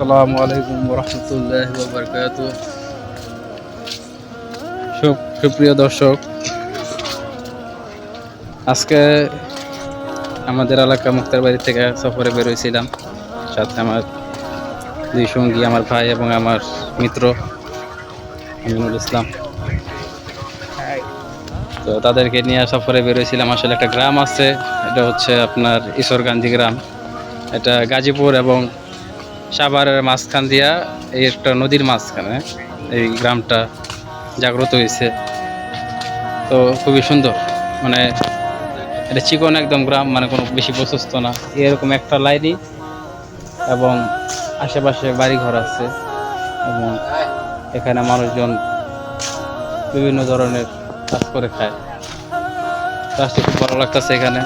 আসসালামু আলাইকুম রহমতুল্লাহ বারকাত সুপ্রিয় দর্শক, আজকে আমাদের এলাকা মুক্তার বাড়ি থেকে সফরে বেরোয়ছিলাম সাথে আমার দুই সঙ্গী, আমার ভাই এবং আমার মিত্র, আমিনুল ইসলাম। তো তাদেরকে নিয়ে সফরে বেরোয়ছিলাম আসলে একটা গ্রাম আছে, এটা হচ্ছে আপনার ঈশ্বরকান্দি গ্রাম। এটা গাজীপুর এবং সাভারের মাঝখান দিয়া এই একটা নদীর মাঝখানে এই গ্রামটা জাগ্রত হয়েছে। তো খুবই সুন্দর। মানে এটা চিকন একদম গ্রাম মানে কোনো বেশি প্রশস্ত না। এরকম একটা লাইনই এবং আশেপাশে বাড়ি ঘর আছে এবং এখানে মানুষজন বিভিন্ন ধরনের কাজ করে খায়। তো আসতে খুব ভালো লাগতেছে এখানে।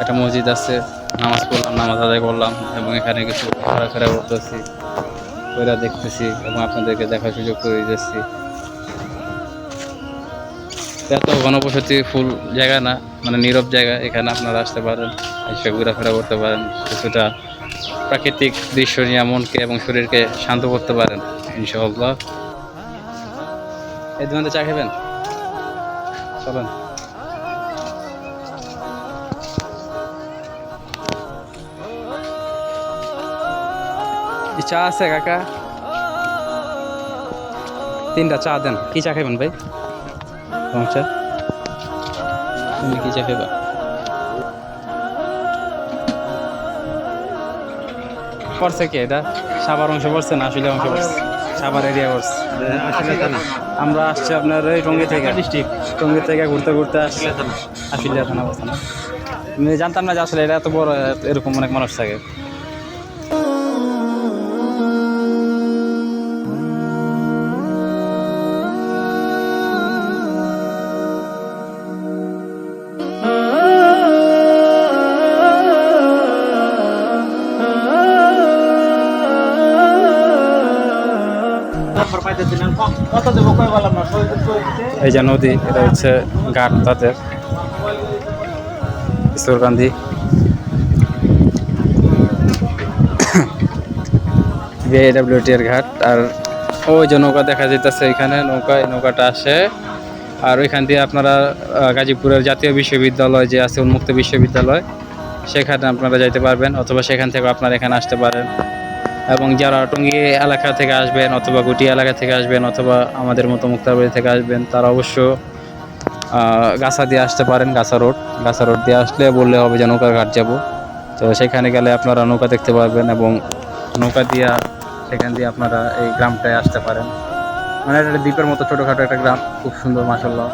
একটা মসজিদ আছে। নামাজ পড়লাম, নামাজ আদায় করলাম এবং এখানে কিছু ঘোরাফেরা করতেছি ওইরা দেখতেছি এবং আপনাদেরকে দেখার সুযোগ করে দিতেছি। এত ঘনবসতি ফুল জায়গা না মানে নীরব জায়গা, এখানে আপনারা আসতে পারেন, এসে ঘোরাফেরা করতে পারেন, কিছুটা প্রাকৃতিক দৃশ্য নিয়ে মনকে এবং শরীরকে শান্ত করতে পারেন, ইনশাআল্লাহ। এই দোকানে চা খাবেন? চলেন। কি চা আছে কাকা? তিনটা চা দেন। কি চা খাবেন ভাই? চা তুমি কি চা খাবা পড়ছে কি এটা? সাবার অংশ পড়ছে না আসলে অংশ পড়ছে? সাবার এরিয়া পড়ছে। আমরা আসছি আপনার এই টঙ্গি থেকে। ডিস্ট্রিক্ট টঙ্গি থেকে ঘুরতে ঘুরতে আসছি আশুলিয়া থানা অবস্থান। আমি জানতাম না যে আসলে এটা এত বড়, এরকম অনেক মানুষ থাকে। এই যে নদী, এটা হচ্ছে ঘাট তাদের ঈশ্বরকান্দি বিএডাব্লিউটি এর ঘাট, আর ওই যে নৌকা দেখা যেতেছে এখানে নৌকা এই নৌকাটা আসে। আর ওইখান দিয়ে আপনারা গাজীপুরের জাতীয় বিশ্ববিদ্যালয় যে আছে, উন্মুক্ত বিশ্ববিদ্যালয়, সেখানে আপনারা যাইতে পারবেন, অথবা সেখান থেকে আপনারা এখানে আসতে পারেন। এবং যারা টঙ্গী এলাকা থেকে আসবেন অথবা গুটি এলাকা থেকে আসবেন অথবা আমাদের মতো মুক্তারবাড়ি থেকে আসবেন, তারা অবশ্য গাছা দিয়ে আসতে পারেন, গাছা রোড। গাছা রোড দিয়ে আসলে বললে হবে যে নৌকার ঘাট যাব। তো সেখানে গেলে আপনারা নৌকা দেখতে পারবেন এবং নৌকা দিয়া সেখান দিয়ে আপনারা এই গ্রামটায় আসতে পারেন। মানে একটা দ্বীপের মতো ছোটোখাটো একটা গ্রাম, খুব সুন্দর মাসাল্লাহ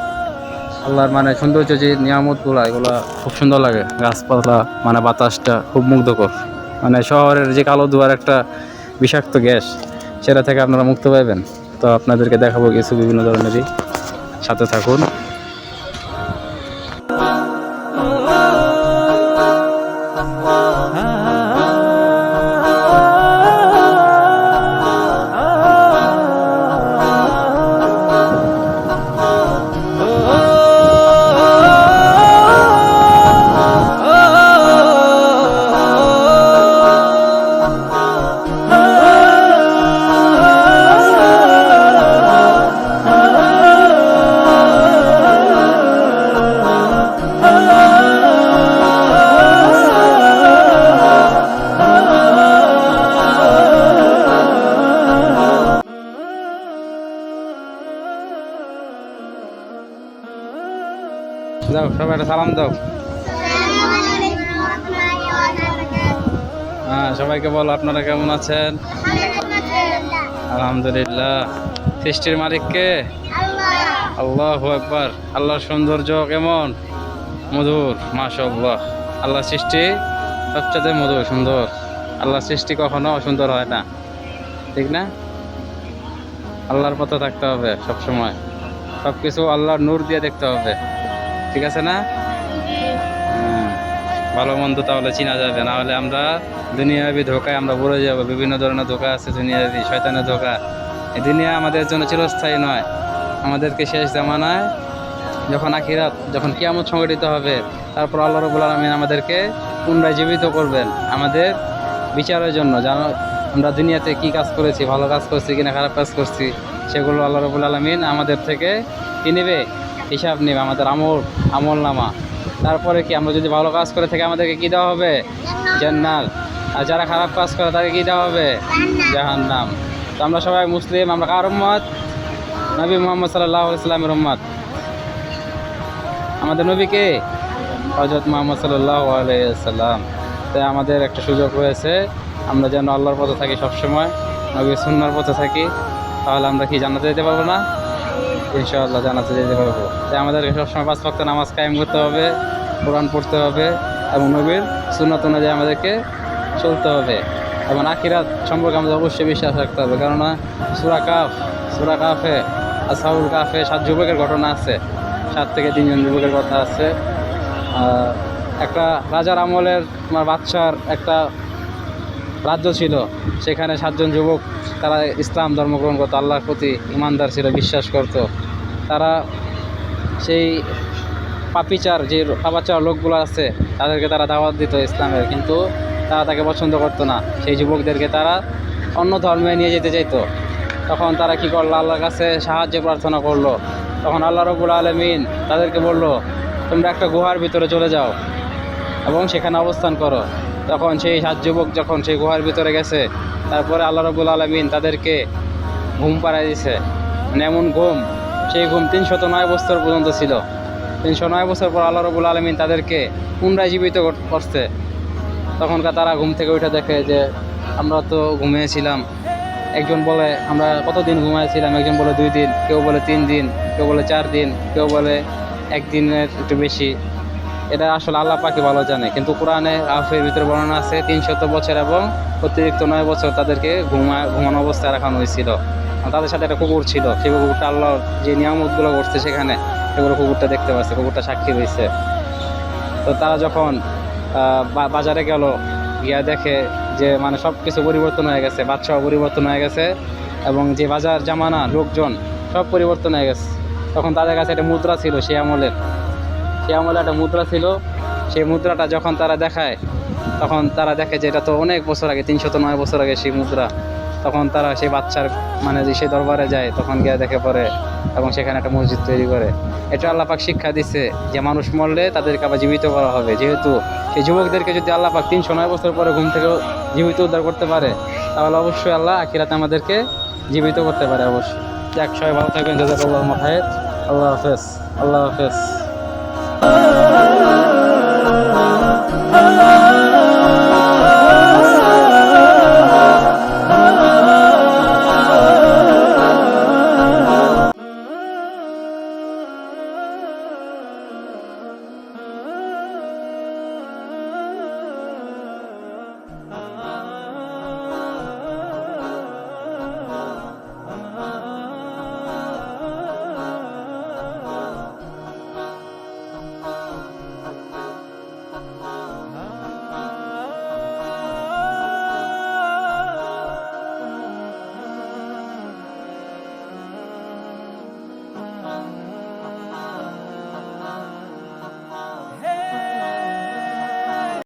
আল্লাহর মানে সৌন্দর্য যে নিয়ামতগুলো, এগুলো খুব সুন্দর লাগে। গাছপালা মানে বাতাসটা খুব মুগ্ধকর। মানে শহরের যে কালো দুয়ার একটা বিষাক্ত গ্যাস, সেটা থেকে আপনারা মুক্ত পাবেন তো আপনাদেরকে দেখাবো কিছু বিভিন্ন ধরনেরই। সাথে থাকুন। যাও, সবাই একটা সালাম দাও। হ্যাঁ সবাইকে বলো, আপনারা কেমন আছেন? আলহামদুলিল্লাহ। সৃষ্টির মালিককে আল্লাহ একবার আল্লাহর সৌন্দর্য কেমন? মধুর মাশাল্লাহ আল্লাহ সৃষ্টি সবচেয়ে মধুর, সুন্দর। আল্লাহ সৃষ্টি কখনো অসুন্দর হয় না। ঠিক না? আল্লাহর পথে থাকতে হবে সব সময় সব কিছু আল্লাহর নূর দিয়ে দেখতে হবে। ঠিক আছে না? ভালো মন্দ তাহলে চিনা যাবে। না হলে আমরা দুনিয়াবি ধোকায় আমরা পড়ে যাব। বিভিন্ন ধরনের ধোকা আছে দুনিয়াবি, শয়তানের ধোকা। এই দুনিয়া আমাদের জন্য চিরস্থায়ী নয়। আমাদেরকে শেষ জামানায় যখন আখিরাত, যখন কিয়ামত সংগঠিত হবে, তারপর আল্লাহ রবুল আলমিন আমাদেরকে পুনরায় জীবিত করবেন আমাদের বিচারের জন্য। যেন আমরা দুনিয়াতে কি কাজ করেছি, ভালো কাজ করছি কিনা খারাপ কাজ করছি, সেগুলো আল্লাহ রবুল আলমিন আমাদের থেকে কি নেবে হিসাব নেবে, আমাদের আমল আমল নামা তারপরে কি, আমরা যদি ভালো কাজ করে থাকি, আমাদেরকে কী দেওয়া হবে? জান্নাত। আর যারা খারাপ কাজ করে, তাদেরকে কি দেওয়া হবে? জাহান্নাম। তো আমরা সবাই মুসলিম, আমরা কার উম্মত? নবী মোহাম্মদ সাল্লাহ ইসলামের উম্মত। আমাদের নবীকে হজরত মোহাম্মদ সাল্লাহ আলাইসাল্লাম তাই আমাদের একটা সুযোগ হয়েছে, আমরা যেন আল্লাহর পথে থাকি সবসময় নবী সুন্নার পথে থাকি, তাহলে আমরা কি জানাতে যেতে পারব না? ইনশাআল্লাহ জানাতে যেতে পারব। তাই আমাদেরকে সবসময় পাঁচ ভক্ত নামাজ কায়েম করতে হবে, কোরআন পড়তে হবে এবং নবীর সুন্নত অনুযায়ী আমাদেরকে চলতে হবে। এবং আখিরাত সম্পর্কে আমাদের অবশ্যই বিশ্বাস রাখতে হবে। কেননা সুরা কাফ, সুরা কাফে আসাউল কাফে সাত যুবকের ঘটনা আছে। সাত থেকে তিনজন যুবকের কথা আছে। একটা রাজার আমলের আমার বাচ্চার একটা রাজ্য ছিল। সেখানে সাতজন যুবক তারা ইসলাম ধর্মগ্রহণ করতো, আল্লাহর প্রতি ইমানদার ছিল, বিশ্বাস করত। তারা সেই পাপিচার, যে পাপাচার লোকগুলো আছে, তাদেরকে তারা দাওয়াত দিত ইসলামের, কিন্তু তারা তাকে পছন্দ করতো না। সেই যুবকদেরকে তারা অন্য ধর্মে নিয়ে যেতে চাইতো। তখন তারা কি করল? আল্লাহর কাছে সাহায্য, প্রার্থনা করল। তখন আল্লাহ রবুল আলমিন তাদেরকে বলল, তোমরা একটা গুহার ভিতরে চলে যাও এবং সেখানে অবস্থান করো। তখন সেই সাত যুবক যখন সেই গুহার ভিতরে গেছে তারপরে আল্লাহ রবুল আলমিন তাদেরকে ঘুম পাড়ায় দিছে। মানে এমন ঘুম, সেই ঘুম তিনশত নয় বছর পর্যন্ত ছিল। তিনশো নয় বছর পর আল্লাহ রবুল আলমিন তাদেরকে পুনরায় জীবিত কর- করছে। তখনকার তারা ঘুম থেকে উঠে দেখে যে, আমরা তো ঘুমিয়েছিলাম। একজন বলে, আমরা কতদিন ঘুমাইছিলাম একজন বলে, দুই দিন। কেউ বলে, তিন দিন। কেউ বলে, চার দিন। কেউ বলে, একদিনের একটু বেশি। এটা আসলে আল্লাহ পাকে ভালো জানে। কিন্তু কোরআনে আফের ভিতরে বর্ণনা আছে তিন তিনশত বছর এবং অতিরিক্ত নয় বছর তাদেরকে ঘুমা ঘুমানো অবস্থায় রাখানো হয়েছিল। তাদের সাথে একটা কুকুর ছিল সেই কুকুরটা আল্লাহ যে নিয়ামতগুলো করছে সেখানে সেগুলো কুকুরটা দেখতে পাচ্ছে, কুকুরটা সাক্ষী রয়েছে তো তারা যখন বাজারে গেল, গিয়া দেখে যে মানে সব কিছু পরিবর্তন হয়ে গেছে বাচ্চাও পরিবর্তন হয়ে গেছে, এবং যে বাজার জামানা, লোকজন সব পরিবর্তন হয়ে গেছে। তখন তাদের কাছে একটা মুদ্রা ছিল সেই আমলের। সেই আমলে একটা মুদ্রা ছিল, সেই মুদ্রাটা যখন তারা দেখায়, তখন তারা দেখে যে এটা তো অনেক বছর আগে, তিনশত নয় বছর আগে সেই মুদ্রা। তখন তারা সেই বাচ্চার মানে যে সেই দরবারে যায়, তখন গিয়ে দেখে পরে এবং সেখানে একটা মসজিদ তৈরি করে। এটা আল্লাপাক শিক্ষা দিচ্ছে যে মানুষ মরলে তাদেরকে আবার জীবিত করা হবে। যেহেতু সেই যুবকদেরকে যদি আল্লাপাক তিনশো নয় বছর পরে ঘুম থেকে জীবিত উদ্ধার করতে পারে, তাহলে অবশ্যই আল্লাহ আখিরাতে আমাদেরকে জীবিত করতে পারে অবশ্যই। যাক, সবাই ভালো থাকবেন। জাজাকাল্লাহ খায়ের। আল্লাহ হাফেজ। আল্লাহ হাফেজ। oh. oh, oh.